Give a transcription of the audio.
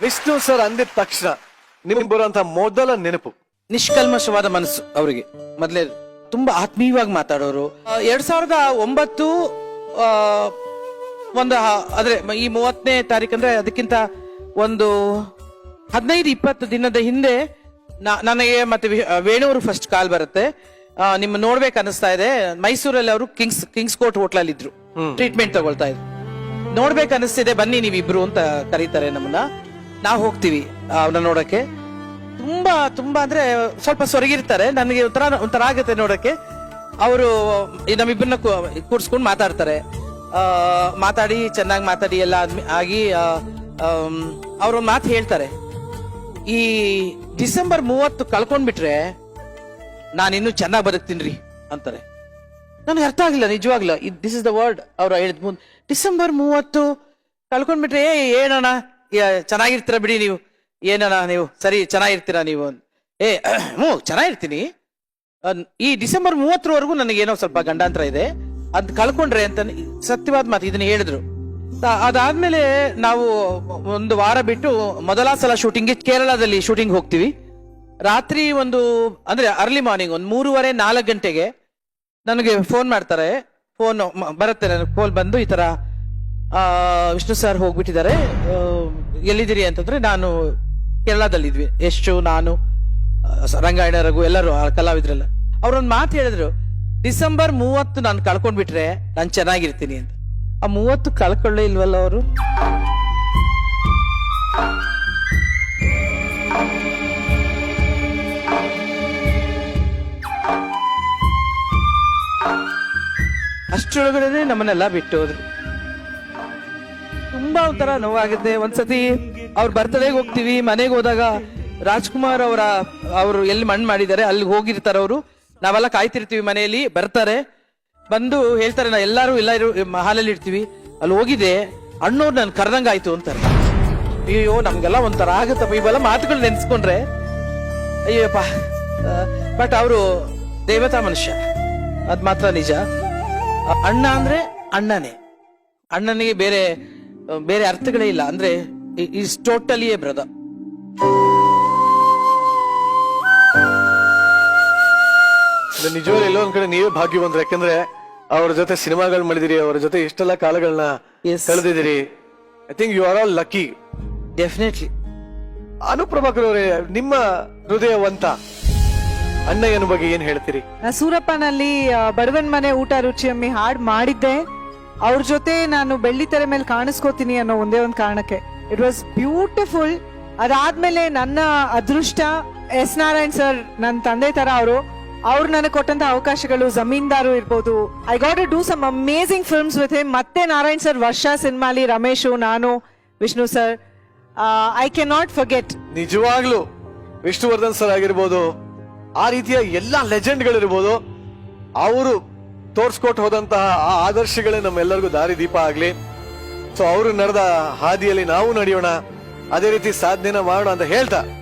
Vishnu sir ಅಂದಿದ ತಕ್ಷಣ ನಿಮ್ಗೆ ಬರುವಂತ ಮೊದಲ ನೆನಪು. ನಿಷ್ಕಲ್ಮಶವಾದ ಮನಸ್ಸು ಅವರಿಗೆ. ಮೊದಲೇ ತುಂಬಾ ಆತ್ಮೀಯವಾಗಿ ಮಾತಾಡೋರು. ಆ, ಎರಡ್ ಸಾವಿರದ ಒಂಬತ್ತು ಆ, ಒಂದು ಹ- ಅಂದ್ರೆ ಈ ಮೂವತ್ತನೇ ತಾರೀಕು ಅಂದ್ರೆ ಅದಕ್ಕಿಂತ ಒಂದು ಹದಿನೈದು ಇಪ್ಪತ್ತು ದಿನದ ಹಿಂದೆ ನಾ- ನನಗೆ ಮತ್ತೆ ವೇಣೂರು ಆ, ಫಸ್ಟ್ ಕಾಲ್ ಬರುತ್ತೆ. ಆ, ನಿಮ್ಮ ನೋಡ್ಬೇಕು ಅನಿಸ್ತಾ ಇದೆ. ಮೈಸೂರಲ್ಲಿ ಅವರು ಕಿಂಗ್ಸ್ ಕಿಂಗ್ಸ್ ಕೋರ್ಟ್ ಹೋಟ್ಲಲ್ಲಿ ಇದ್ರು. ಟ್ರೀಟ್ಮೆಂಟ್ ತಗೊಳ್ತಾ ಇದ್ರು. ನೋಡ್ಬೇಕು ಅನಿಸ್ತಿದೆ ಬನ್ನಿ ನೀವಿಬ್ರು ಅಂತ ಕರೀತಾರೆ ನಮ್ಮನ್ನ. ನಾವು ಹೋಗ್ತೀವಿ ಅವನ್ನ ನೋಡಕ್ಕೆ ತುಂಬಾ ತುಂಬಾ ಅಂದ್ರೆ ಸ್ವಲ್ಪ ಸೊರಗಿರ್ತಾರೆ, ನನಗೆ ಒಂಥರ ಒಂಥರ ಆಗುತ್ತೆ ನೋಡಕ್ಕೆ ಅವರು ನಮ್ಮಿಬ್ಬರನ್ನ ಕೂರ್ಸ್ಕೊಂಡು ಮಾತಾಡ್ತಾರೆ. ಮಾತಾಡಿ, ಚೆನ್ನಾಗಿ ಮಾತಾಡಿ, ಎಲ್ಲ ಆಗಿ ಅವ್ರ ಮಾತು ಹೇಳ್ತಾರೆ. ಈ ಡಿಸೆಂಬರ್ ಮೂವತ್ತು ಕಳ್ಕೊಂಡ್ಬಿಟ್ರೆ ನಾನಿನ್ನೂ ಚೆನ್ನಾಗಿ ಬದುಕ್ತೀನಿ ಅಂತಾರೆ. ನನಗೆ ಅರ್ಥ ಆಗಿಲ್ಲ ನಿಜವಾಗ್ಲ. ದಿಸ್ ಇಸ್ ದ ವರ್ಡ್ ಅವ್ರು ಹೇಳಿದ್ ಮುಂದೆ ಡಿಸೆಂಬರ್ ಮೂವತ್ತು ಕಳ್ಕೊಂಡ್ಬಿಟ್ರೆ ಏನಣ್ಣ? ಚೆನ್ನಾಗಿರ್ತೀರ ಬಿಡಿ ನೀವು. ಏನಣ್ಣ ನೀವು? ಸರಿ, ಚೆನ್ನಾಗಿರ್ತೀರಾ ನೀವು ಏ ಹ್ಞೂ ಚೆನ್ನಾಗಿರ್ತೀನಿ. ಈ ಡಿಸೆಂಬರ್ ಮೂವತ್ತರವರೆಗೂ ನನಗೇನೋ ಸ್ವಲ್ಪ ಗಂಡಾಂತರ ಇದೆ. ಅದ್ ಕಳ್ಕೊಂಡ್ರೆ ಅಂತ ಸತ್ಯವಾದ ಮಾತು ಇದನ್ನ ಹೇಳಿದ್ರು. ಅದಾದ್ಮೇಲೆ ನಾವು ಒಂದು ವಾರ ಬಿಟ್ಟು ಮೊದಲ ಸಲ ಶೂಟಿಂಗ್ಗೆ ಕೇರಳದಲ್ಲಿ ಶೂಟಿಂಗ್ ಹೋಗ್ತೀವಿ. ರಾತ್ರಿ ಒಂದು, ಅಂದ್ರೆ ಅರ್ಲಿ ಮಾರ್ನಿಂಗ್ ಒಂದು ಮೂರುವರೆ ನಾಲ್ಕು ಗಂಟೆಗೆ ನನಗೆ ಫೋನ್ ಮಾಡ್ತಾರೆ. ಫೋನ್ ಬರುತ್ತೆ, ನನಗೆ ಫೋನ್ ಬಂದು ಈ ತರ ವಿಷ್ಣು ಸರ್ ಹೋಗ್ಬಿಟ್ಟಿದ್ದಾರೆ. ಎಲ್ಲಿದ್ದೀರಿ ಅಂತಂದ್ರೆ ನಾನು ಕೇರಳದಲ್ಲಿದ್ವಿ. ಯಶು ನಾನು ರಂಗಾಯಣ, ರಘು, ಎಲ್ಲರೂ ಕಲಾವಿದ್ರೆಲ್ಲ. ಅವ್ರೊಂದು ಮಾತು ಹೇಳಿದ್ರು, ಡಿಸೆಂಬರ್ ಮೂವತ್ತು ನಾನು ಕಳ್ಕೊಂಡ್ಬಿಟ್ರೆ ನಾನು ಚೆನ್ನಾಗಿರ್ತೀನಿ ಅಂತ. ಆ ಮೂವತ್ತು ಕಳ್ಕೊಳ್ಳೇ ಇಲ್ವಲ್ಲ ಅವರು? ಅಷ್ಟರೊಳಗಡೆ ನಮ್ಮನ್ನೆಲ್ಲ ಬಿಟ್ಟು ಹೋದ್ರು ತುಂಬಾ ಒಂಥರ ನೋವಾಗುತ್ತೆ. ಒಂದ್ಸತಿ ಅವ್ರ ಬರ್ತಡೆಗೆ ಹೋಗ್ತೀವಿ, ಮನೆಗೆ ಹೋದಾಗ ರಾಜ್ಕುಮಾರ್ ಅವರ, ಅವರು ಎಲ್ಲಿ ಮಣ್ಣು ಮಾಡಿದ್ದಾರೆ ಅಲ್ಲಿ ಹೋಗಿರ್ತಾರೆ ಅವರು. ನಾವೆಲ್ಲ ಕಾಯ್ತಿರ್ತೀವಿ ಮನೆಯಲ್ಲಿ, ಬರ್ತಾರೆ. ಬಂದು ಹೇಳ್ತಾರೆ, ನಾ ಎಲ್ಲರೂ ಎಲ್ಲರೂ ಹಾಲಲ್ಲಿ ಇರ್ತೀವಿ. ಅಲ್ಲಿ ಹೋಗಿದೆ ಅಣ್ಣವ್ರು ನನ್ ಕರ್ದಂಗಾಯ್ತು ಅಂತಾರೆ. ಅಯ್ಯೋ ನಮ್ಗೆಲ್ಲ ಒಂಥರ ಆಗುತ್ತಪ್ಪ. ಇವೆಲ್ಲ ಮಾತುಗಳು ನೆನ್ಸ್ಕೊಂಡ್ರೆ ಅಯ್ಯಪ್ಪ ಬಟ್ ಅವರು ದೇವತಾ ಮನುಷ್ಯ. ಅದ್ ಮಾತ್ರ ನಿಜ. ಅಣ್ಣ ಅಂದ್ರೆ ಅಣ್ಣನೇ. ಅಣ್ಣನಿಗೆ ಬೇರೆ ಬೇರೆ ಅರ್ಥಗಳೇ ಇಲ್ಲ. ಅಂದ್ರೆ ಇಸ್ ಟೋಟಲಿ ಎ ಬ್ರದರ್ ನಿಜವಾಗ್ಲೂ ಎಲ್ಲೋ ಒಂದ್ ಕಡೆ ನೀವೇ ಭಾಗ್ಯವಂತರು. ಯಾಕಂದ್ರೆ ಅವ್ರ ಜೊತೆ ಸಿನಿಮಾಗಳು ಮಾಡಿದಿರಿ ಅವ್ರ ಜೊತೆ ಇಷ್ಟೆಲ್ಲ ಕಾಲಗಳನ್ನ Yes. ಕಳೆದಿದ್ದೀರಿ. I think you are all lucky definitely Anu Prabhakar ಅವರೇ ನಿಮ್ಮ ಹೃದಯವಂತ ಅಣ್ಣಯ್ಯನ ಬಗ್ಗೆ ಏನ್ ಹೇಳ್ತೀರಿ? ನಾ ಸೂರಪ್ಪನಲ್ಲಿ ಆ, ಬಡವನ್ ಮನೆ ಊಟ ರುಚಿಯಮ್ಮಿ ಹಾಡ್ ಮಾಡಿದ್ದೆ. ಅವ್ರ ಜೊತೆ ನಾನು ಬೆಳ್ಳಿ ತೆರೆ ಮೇಲೆ ಕಾಣಿಸ್ಕೋತೀನಿ ಅನ್ನೋ ಒಂದೇ ಒಂದು ಕಾರಣಕ್ಕೆ. ಇಟ್ ವಾಸ್ ಬ್ಯೂಟಿಫುಲ್ ಅದಾದ್ಮೇಲೆ ನನ್ನ ಅದೃಷ್ಟ ಎಸ್ ನಾರಾಯಣ್ ಸರ್ ನನ್ನ ತಂದೆ ತರ ಅವರು. ಅವ್ರು ನನಗೆ ಕೊಟ್ಟಂತ ಅವಕಾಶಗಳು, ಜಮೀನ್ದಾರು ಇರ್ಬೋದು. I got do some amazing films with him ಮತ್ತೆ ನಾರಾಯಣ್ ಸರ್ ವರ್ಷ ಸಿನಿಮಾಲಿ ರಮೇಶು, ನಾನು, Vishnu sir I can not forget ನಿಜವಾಗ್ಲು ವಿಷ್ಣುವರ್ಧನ್ ಸರ್ ಆಗಿರ್ಬೋದು, ಆ ರೀತಿಯ ಎಲ್ಲಾ ಲೆಜೆಂಡ್ಗಳಿರ್ಬೋದು ಅವರು ತೋರ್ಸ್ಕೊಟ್ಟು ಹೋದಂತಹ ಆ ಆದರ್ಶಗಳೇ ನಮ್ಮೆಲ್ಲರಿಗೂ ದಾರಿ ದೀಪ ಆಗ್ಲಿ. ಸೊ ಅವರು ನಡೆದ ಹಾದಿಯಲ್ಲಿ ನಾವು ನಡೆಯೋಣ. ಅದೇ ರೀತಿ ಸಾಧನೆ ಮಾಡೋಣ ಅಂತ ಹೇಳ್ತಾ.